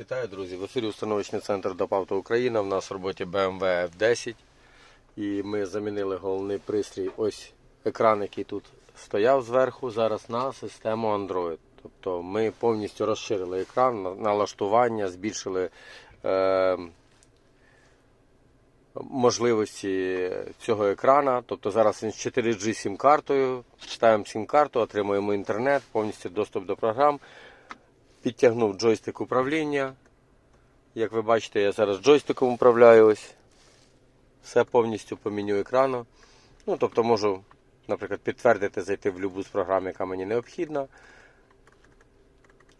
Вітаю, друзі! В ефірі установочний центр ДОПАВТО Україна. В нас в роботі BMW F10. І ми замінили головний пристрій. Ось екран, який тут стояв зверху, зараз на систему Android. Тобто ми повністю розширили екран, налаштування, збільшили е, можливості цього екрана. Тобто зараз він з 4G сім-картою. Ставимо сім-карту, отримуємо інтернет, повністю доступ до програм. Підтягнув джойстик управління. Як ви бачите, я зараз джойстиком управляю. Все повністю по меню екрану. Ну, тобто можу, наприклад, підтвердити, зайти в будь-яку з програм, яка мені необхідна.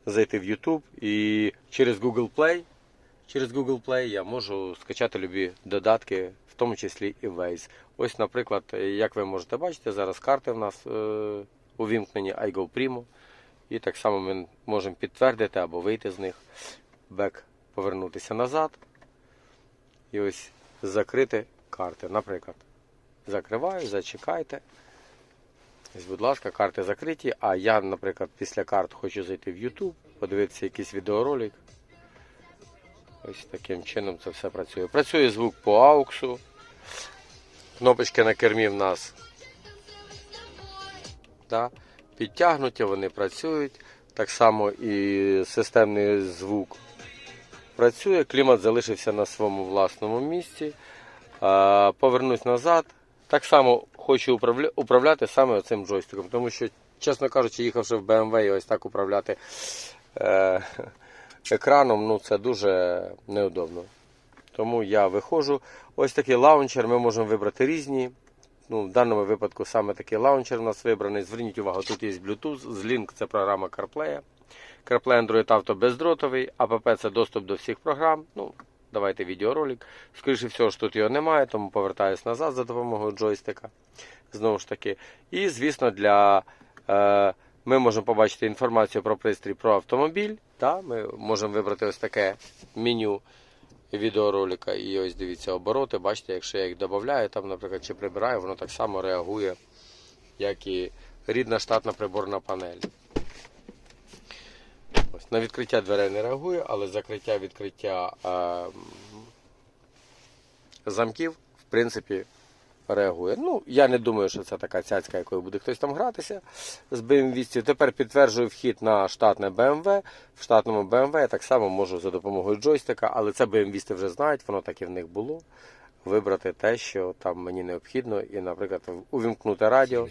Зайти в YouTube і через Google Play. Через Google Play я можу скачати любі додатки, в тому числі і Waze. Ось, наприклад, як ви можете бачити, зараз карти в нас е, увімкнені iGo Primo. І так само ми можемо підтвердити або вийти з них, бек повернутися назад. І ось закрити карти. Наприклад, закриваю, зачекайте. Ось, будь ласка, карти закриті. А я, наприклад, після карт хочу зайти в YouTube, подивитися якийсь відеоролик. Ось таким чином це все працює. Працює звук по ауксу. Кнопочки на кермі в нас да, підтягнуті, вони працюють. Так само і системний звук працює. Клімат залишився на своєму власному місці. Повернусь назад. Так само хочу управля- управляти саме цим джойстиком, тому що, чесно кажучи, їхавши в BMW і ось так управляти е, екраном, ну це дуже неудобно. Тому я виходжу. Ось такий лаунчер, ми можемо вибрати різні. Ну, в даному випадку саме такий лаунчер у нас вибраний. Зверніть увагу, тут є Bluetooth, Zlink це програма CarPlay. CarPlay Android Auto бездротовий, APP це доступ до всіх програм. Ну, давайте відеоролик. Скоріше всього, ж тут його немає, тому повертаюсь назад за допомогою джойстика. Знову ж таки. І, звісно, для. Е, ми можемо побачити інформацію про пристрій про автомобіль. Та? Ми можемо вибрати ось таке меню відеоролика. І ось дивіться обороти. Бачите, якщо я їх додаю, там, наприклад, чи прибираю, воно так само реагує, як і рідна штатна приборна панель. Ось, на відкриття дверей не реагує, але закриття відкриття е, замків, в принципі, реагує. Ну, я не думаю, що це така цяцька, якою буде хтось там гратися з BMW. Тепер підтверджую вхід на штатне BMW. В штатному BMW я так само можу за допомогою джойстика, але це BMW вже знають, воно так і в них було. Вибрати те, що там мені необхідно, і, наприклад, увімкнути радіо.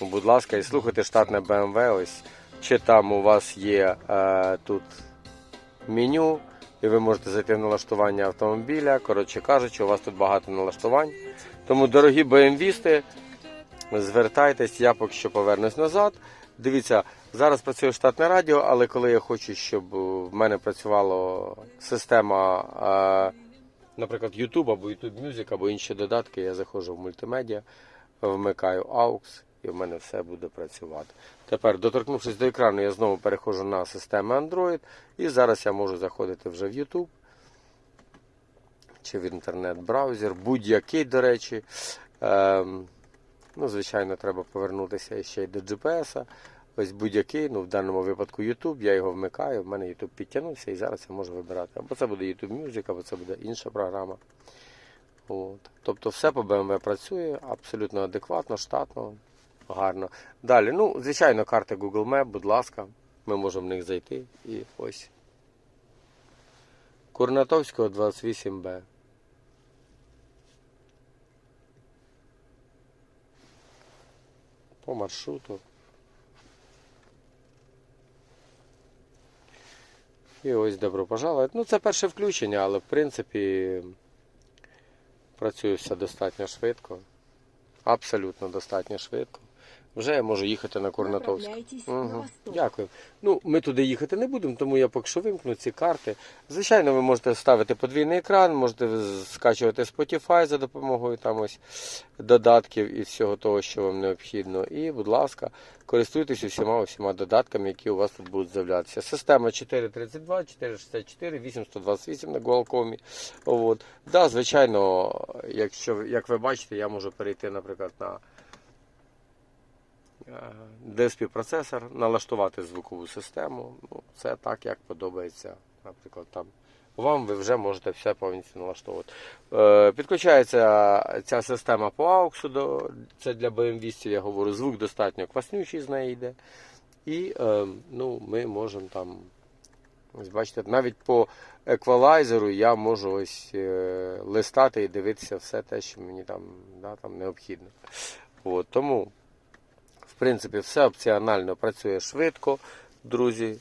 Будь ласка, і слухайте штатне BMW. Ось чи там у вас є е, тут меню, і ви можете зайти в налаштування автомобіля. Коротше кажучи, у вас тут багато налаштувань. Тому, дорогі BMW-сти, звертайтесь, я поки що повернусь назад. Дивіться, зараз працює штатне радіо, але коли я хочу, щоб в мене працювала система, е, наприклад, YouTube або YouTube Music, або інші додатки, я заходжу в мультимедіа, вмикаю AUX і в мене все буде працювати. Тепер, доторкнувшись до екрану, я знову переходжу на систему Android, і зараз я можу заходити вже в YouTube чи в інтернет-браузер, будь-який, до речі. Ем, ну, звичайно, треба повернутися ще й до GPS. Ось будь-який, ну в даному випадку YouTube, я його вмикаю, в мене YouTube підтягнувся і зараз я можу вибирати. Або це буде YouTube Music, або це буде інша програма. От. Тобто все по BMW працює абсолютно адекватно, штатно, гарно. Далі, ну, звичайно, карти Google Map, будь ласка, ми можемо в них зайти. І ось. Курнатовського 28Б. По маршруту. І ось добро пожаловать. Ну, це перше включення, але в принципі працює все достатньо швидко. Абсолютно достатньо швидко. Вже я можу їхати на на Угу. Дякую. Ну, ми туди їхати не будемо, тому я поки що вимкну ці карти. Звичайно, ви можете ставити подвійний екран, можете скачувати Spotify за допомогою там ось додатків і всього того, що вам необхідно. І, будь ласка, користуйтесь усіма усіма додатками, які у вас тут будуть з'являтися. Система 432, 464, 8128 на Qualcomm. От. Да, звичайно, якщо як ви бачите, я можу перейти, наприклад, на DSP процесор, налаштувати звукову систему. Ну, це так, як подобається наприклад, там. Вам ви вже можете все повністю налаштовувати. Е, підключається ця система по до, це для BMW, я говорю, звук достатньо кваснючий з неї йде. І е, ну, ми можемо там, ось бачите, навіть по еквалайзеру я можу ось е, листати і дивитися все те, що мені там, да, там необхідно. От, тому, принципі, все опціонально працює швидко, друзі.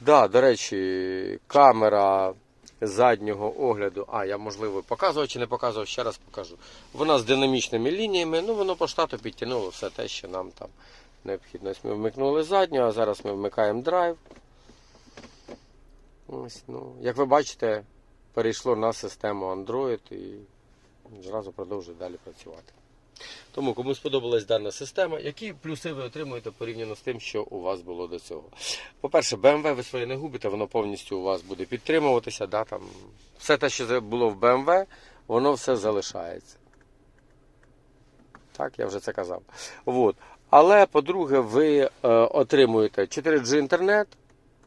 Да, до речі, камера заднього огляду. А, я можливо показував чи не показував, ще раз покажу. Вона з динамічними лініями, ну воно по штату підтягнуло все те, що нам там необхідно. Ось ми вмикнули задню, а зараз ми вмикаємо драйв. Ось, ну, як ви бачите, перейшло на систему Android і зразу продовжує далі працювати. Тому, кому сподобалась дана система, які плюси ви отримуєте порівняно з тим, що у вас було до цього? По-перше, BMW ви своє не губите, воно повністю у вас буде підтримуватися. Да, там, все те, що було в BMW, воно все залишається. Так, я вже це казав. От. Але, по-друге, ви е, отримуєте 4G інтернет,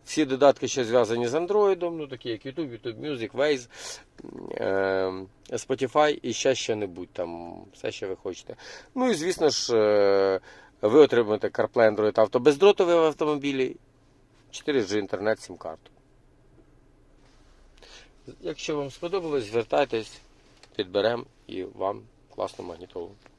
всі додатки, що зв'язані з Android, ну такі як YouTube, YouTube Music, Waze, е, Spotify і ще що-небудь там, все, що ви хочете. Ну і звісно ж, е, ви отримуєте CarPlay Android Auto бездротовий в автомобілі, 4G інтернет, сім-карту. Якщо вам сподобалось, звертайтесь, підберемо і вам класну магнітолу.